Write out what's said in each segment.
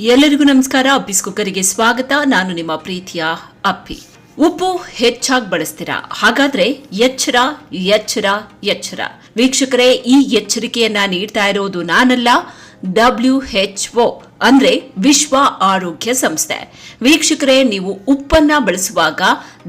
ಎಲ್ಲರಿಗೂ ನಮಸ್ಕಾರ. ಅಪ್ಪಿಸ್ ಕುಕ್ಕರಿಗೆ ಸ್ವಾಗತ. ನಾನು ನಿಮ್ಮ ಪ್ರೀತಿಯ ಅಪ್ಪಿ. ಉಪ್ಪು ಹೆಚ್ಚಾಗಿ ಬಳಸ್ತೀರಾ? ಹಾಗಾದ್ರೆ ಎಚ್ಚರ ಎಚ್ಚರ ಎಚ್ಚರ. ವೀಕ್ಷಕರೇ, ಈ ಎಚ್ಚರಿಕೆಯನ್ನ ನೀಡ್ತಾ ಇರೋದು ನಾನಲ್ಲ. ಡಬ್ಲ್ಯೂ ಅಂದ್ರೆ ವಿಶ್ವ ಆರೋಗ್ಯ ಸಂಸ್ಥೆ. ವೀಕ್ಷಕರೇ, ನೀವು ಉಪ್ಪನ್ನ ಬಳಸುವಾಗ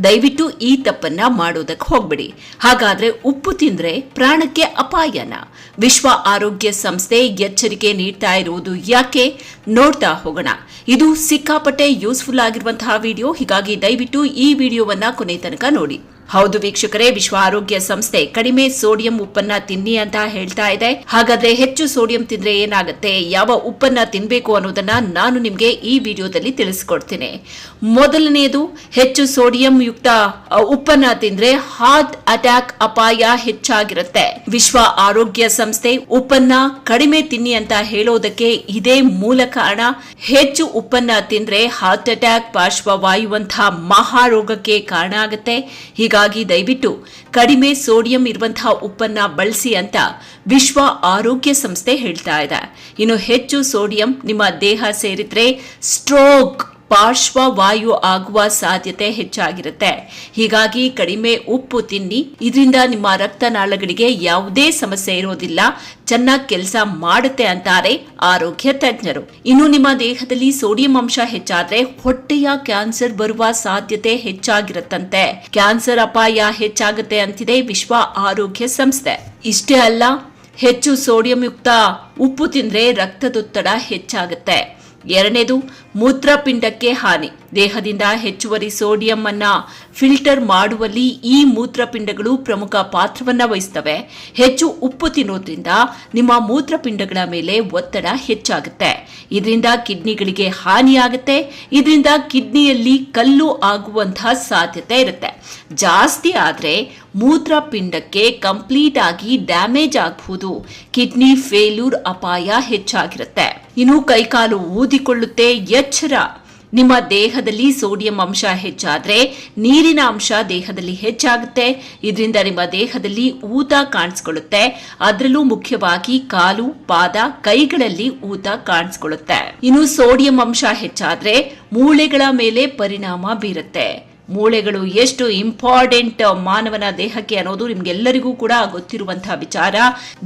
ದಯವಿಟ್ಟು ಈ ತಪ್ಪನ್ನ ಮಾಡೋದಕ್ಕೆ ಹೋಗ್ಬಿಡಿ. ಹಾಗಾದ್ರೆ ಉಪ್ಪು ತಿಂದ್ರೆ ಪ್ರಾಣಕ್ಕೆ ಅಪಾಯನ. ವಿಶ್ವ ಆರೋಗ್ಯ ಸಂಸ್ಥೆ ಎಚ್ಚರಿಕೆ ನೀಡ್ತಾ ಇರುವುದು ಯಾಕೆ? ನೋಡ್ತಾ ಹೋಗೋಣ. ಇದು ಸಿಕ್ಕಾಪಟ್ಟೆ ಯೂಸ್ಫುಲ್ ಆಗಿರುವಂತಹ ವಿಡಿಯೋ. ಹೀಗಾಗಿ ದಯವಿಟ್ಟು ಈ ವಿಡಿಯೋವನ್ನ ಕೊನೆ ತನಕ ನೋಡಿ. ಹೌದು ವೀಕ್ಷಕರೇ, ವಿಶ್ವ ಆರೋಗ್ಯ ಸಂಸ್ಥೆ ಕಡಿಮೆ ಸೋಡಿಯಂ ಉಪ್ಪನ್ನ ತಿನ್ನಿ ಅಂತ ಹೇಳ್ತಾ ಇದೆ. ಹಾಗಾದ್ರೆ ಹೆಚ್ಚು ಸೋಡಿಯಂ ತಿಂದ್ರೆ ಏನಾಗುತ್ತೆ, ಯಾವ ಉಪ್ಪನ್ನ ತಿನ್ಬೇಕು ಅನ್ನೋದನ್ನ ನಾನು ನಿಮ್ಗೆ ಈ ವಿಡಿಯೋದಲ್ಲಿ ತಿಳಿಸ್ಕೊಡ್ತೀನಿ. ಮೊದಲನೆಯದು ಹೆಚ್ಚು ಸೋಡಿಯಂ ಯುಕ್ತ ಉಪ್ಪನ್ನ ತಿಂದ್ರೆ ಹಾರ್ಟ್ ಅಟ್ಯಾಕ್ ಅಪಾಯ ಹೆಚ್ಚಾಗಿರುತ್ತೆ. ವಿಶ್ವ ಆರೋಗ್ಯ ಸಂಸ್ಥೆ ಉಪ್ಪನ್ನ ಕಡಿಮೆ ತಿನ್ನಿ ಅಂತ ಹೇಳೋದಕ್ಕೆ ಇದೇ ಮೂಲ ಕಾರಣ ಹೆಚ್ಚು ಉಪ್ಪನ್ನ ತಿಂದ್ರೆ ಹಾರ್ಟ್ ಅಟ್ಯಾಕ್ ಪಾರ್ಶ್ವವಾಯುವಂತಹ ಮಹಾರೋಗಕ್ಕೆ ಕಾರಣ ಆಗುತ್ತೆ. ಹೀಗಾಗಿ ದಯವಿಟ್ಟು ಕಡಿಮೆ ಸೋಡಿಯಂ ಇರುವಂತಹ ಉಪ್ಪನ್ನ ಬಳಸಿ ಅಂತ ವಿಶ್ವ ಆರೋಗ್ಯ ಸಂಸ್ಥೆ ಹೇಳ್ತಾ ಇದೆ. ಇನ್ನು ಹೆಚ್ಚು ಸೋಡಿಯಂ ನಿಮ್ಮ ದೇಹ ಸೇರಿದ್ರೆ ಸ್ಟ್ರೋಕ್ ಪಾರ್ಶ್ವವಾಯು ಆಗುವ ಸಾಧ್ಯತೆ ಹೆಚ್ಚಾಗಿರುತ್ತೆ. ಹೀಗಾಗಿ ಕಡಿಮೆ ಉಪ್ಪು ತಿನ್ನಿ. ಇದರಿಂದ ನಿಮ್ಮ ರಕ್ತನಾಳಗಳಿಗೆ ಯಾವುದೇ ಸಮಸ್ಯೆ ಇರೋದಿಲ್ಲ. ಚೆನ್ನಾಗಿ ಕೆಲಸ ಮಾಡುತ್ತೆ ಅಂತಾರೆ ಆರೋಗ್ಯ ತಜ್ಞರು. ಇನ್ನು ನಿಮ್ಮ ದೇಹದಲ್ಲಿ ಸೋಡಿಯಂ ಅಂಶ ಹೆಚ್ಚಾದ್ರೆ ಹೊಟ್ಟೆಯ ಕ್ಯಾನ್ಸರ್ ಬರುವ ಸಾಧ್ಯತೆ ಹೆಚ್ಚಾಗಿರುತ್ತಂತೆ. ಕ್ಯಾನ್ಸರ್ ಅಪಾಯ ಹೆಚ್ಚಾಗುತ್ತೆ ಅಂತಿದೆ ವಿಶ್ವ ಆರೋಗ್ಯ ಸಂಸ್ಥೆ. ಇಷ್ಟೇ ಅಲ್ಲ, ಹೆಚ್ಚು ಸೋಡಿಯಂ ಯುಕ್ತ ಉಪ್ಪು ತಿಂದ್ರೆ ರಕ್ತದೊತ್ತಡ ಹೆಚ್ಚಾಗುತ್ತೆ. ಎರಡನೇದು ಮೂತ್ರಪಿಂಡಕ್ಕೆ ಹಾನಿ. ದೇಹದಿಂದ ಹೆಚ್ಚುವರಿ ಸೋಡಿಯಂ ಅನ್ನ ಫಿಲ್ಟರ್ ಮಾಡುವಲ್ಲಿ ಈ ಮೂತ್ರಪಿಂಡಗಳು ಪ್ರಮುಖ ಪಾತ್ರವನ್ನ ವಹಿಸ್ತವೆ. ಹೆಚ್ಚು ಉಪ್ಪು ತಿನ್ನೋದ್ರಿಂದ ನಿಮ್ಮ ಮೂತ್ರಪಿಂಡಗಳ ಮೇಲೆ ಒತ್ತಡ ಹೆಚ್ಚಾಗುತ್ತೆ. ಇದರಿಂದ ಕಿಡ್ನಿಗಳಿಗೆ ಹಾನಿಯಾಗುತ್ತೆ ಇದರಿಂದ ಕಿಡ್ನಿಯಲ್ಲಿ ಕಲ್ಲು ಆಗುವಂತಹ ಸಾಧ್ಯತೆ ಇರುತ್ತೆ. ಜಾಸ್ತಿ ಆದ್ರೆ ಮೂತ್ರಪಿಂಡಕ್ಕೆ ಕಂಪ್ಲೀಟ್ ಆಗಿ ಡ್ಯಾಮೇಜ್ ಆಗಬಹುದು ಕಿಡ್ನಿ ಫೇಲ್ಯೂರ್ ಅಪಾಯ ಹೆಚ್ಚಾಗಿರುತ್ತೆ. ಇನ್ನು ಕೈಕಾಲು ಊದಿಕೊಳ್ಳುತ್ತೆ ಎಚ್ಚರ ನಿಮ್ಮ ದೇಹದಲ್ಲಿ ಸೋಡಿಯಂ ಅಂಶ ಹೆಚ್ಚಾದ್ರೆ ನೀರಿನ ಅಂಶ ದೇಹದಲ್ಲಿ ಹೆಚ್ಚಾಗುತ್ತೆ. ಇದರಿಂದ ನಿಮ್ಮ ದೇಹದಲ್ಲಿ ಊತ ಕಾಣಿಸ್ಕೊಳ್ಳುತ್ತೆ. ಅದರಲ್ಲೂ ಮುಖ್ಯವಾಗಿ ಕಾಲು, ಪಾದ, ಕೈಗಳಲ್ಲಿ ಊತ ಕಾಣಿಸ್ಕೊಳ್ಳುತ್ತೆ. ಇನ್ನು ಸೋಡಿಯಂ ಅಂಶ ಹೆಚ್ಚಾದ್ರೆ ಮೂಳೆಗಳ ಮೇಲೆ ಪರಿಣಾಮ ಬೀರುತ್ತೆ. ಮೂಳೆಗಳು ಎಷ್ಟು ಇಂಪಾರ್ಟೆಂಟ್ ಮಾನವನ ದೇಹಕ್ಕೆ ಅನ್ನೋದು ನಿಮ್ಗೆಲ್ಲರಿಗೂ ಕೂಡ ಗೊತ್ತಿರುವಂತಹ ವಿಚಾರ.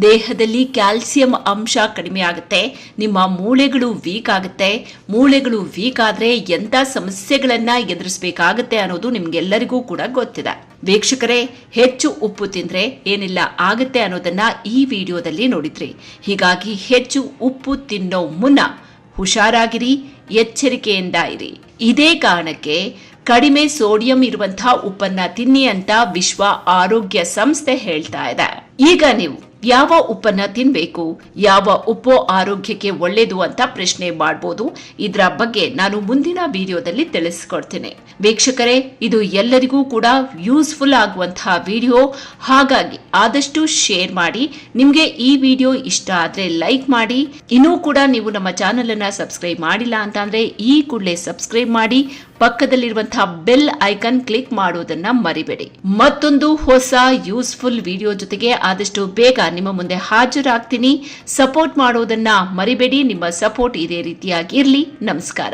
ದೇಹದಲ್ಲಿ ಕ್ಯಾಲ್ಸಿಯಂ ಅಂಶ ಕಡಿಮೆ ಆಗುತ್ತೆ, ನಿಮ್ಮ ಮೂಳೆಗಳು ವೀಕ್ ಆಗುತ್ತೆ. ಮೂಳೆಗಳು ವೀಕ್ ಆದ್ರೆ ಎಂತ ಸಮಸ್ಯೆಗಳನ್ನ ಎದುರಿಸಬೇಕಾಗುತ್ತೆ ಅನ್ನೋದು ನಿಮ್ಗೆಲ್ಲರಿಗೂ ಕೂಡ ಗೊತ್ತಿದೆ. ವೀಕ್ಷಕರೇ, ಹೆಚ್ಚು ಉಪ್ಪು ತಿಂದ್ರೆ ಏನಿಲ್ಲ, ಆಗುತ್ತೆ ಅನ್ನೋದನ್ನ ಈ ವಿಡಿಯೋದಲ್ಲಿ ನೋಡಿದ್ರಿ. ಹೀಗಾಗಿ ಹೆಚ್ಚು ಉಪ್ಪು ತಿನ್ನೋ ಮುನ್ನ ಹುಷಾರಾಗಿರಿ, ಎಚ್ಚರಿಕೆಯಿಂದ ಇರಿ. ಇದೇ ಕಾರಣಕ್ಕೆ ಕಡಿಮೆ ಸೋಡಿಯಂ ಇರುವಂತಹ ಉಪ್ಪನ್ನ ತಿನ್ನಿ ಅಂತ ವಿಶ್ವ ಆರೋಗ್ಯ ಸಂಸ್ಥೆ ಹೇಳ್ತಾ ಇದೆ. ಈಗ ನೀವು ಯಾವ ಉಪ್ಪನ್ನ ತಿನ್ಬೇಕು, ಯಾವ ಉಪ್ಪು ಆರೋಗ್ಯಕ್ಕೆ ಒಳ್ಳೇದು ಅಂತ ಪ್ರಶ್ನೆ ಮಾಡಬಹುದು ಇದರ ಬಗ್ಗೆ ನಾನು ಮುಂದಿನ ವಿಡಿಯೋದಲ್ಲಿ ತಿಳಿಸ್ಕೊಡ್ತೇನೆ. ವೀಕ್ಷಕರೇ, ಇದು ಎಲ್ಲರಿಗೂ ಕೂಡ ಯೂಸ್ಫುಲ್ ಆಗುವಂತಹ ವಿಡಿಯೋ. ಹಾಗಾಗಿ ಆದಷ್ಟು ಶೇರ್ ಮಾಡಿ, ನಿಮ್ಗೆ ಈ ವಿಡಿಯೋ ಇಷ್ಟ ಆದ್ರೆ ಲೈಕ್ ಮಾಡಿ. ಇನ್ನೂ ಕೂಡ ನೀವು ನಮ್ಮ ಚಾನೆಲ್ ಅನ್ನ ಸಬ್ಸ್ಕ್ರೈಬ್ ಮಾಡಿಲ್ಲ ಅಂತಂದ್ರೆ ಈ ಕೂಡಲೇ ಸಬ್ಸ್ಕ್ರೈಬ್ ಮಾಡಿ. ಪಕ್ಕದಲ್ಲಿರುವಂತಹ ಬೆಲ್ ಐಕನ್ ಕ್ಲಿಕ್ ಮಾಡೋದನ್ನ ಮರಿಬೇಡಿ. ಮತ್ತೊಂದು ಹೊಸ ಯೂಸ್ಫುಲ್ ವಿಡಿಯೋ ಜೊತೆಗೆ ಆದಷ್ಟು ಬೇಗ ನಿಮ್ಮ ಮುಂದೆ ಹಾಜರಾಗ್ತೀನಿ. ಸಪೋರ್ಟ್ ಮಾಡೋದನ್ನ ಮರಿಬೇಡಿ. ನಿಮ್ಮ ಸಪೋರ್ಟ್ ಇದೇ ರೀತಿಯಾಗಿರಲಿ ನಮಸ್ಕಾರ.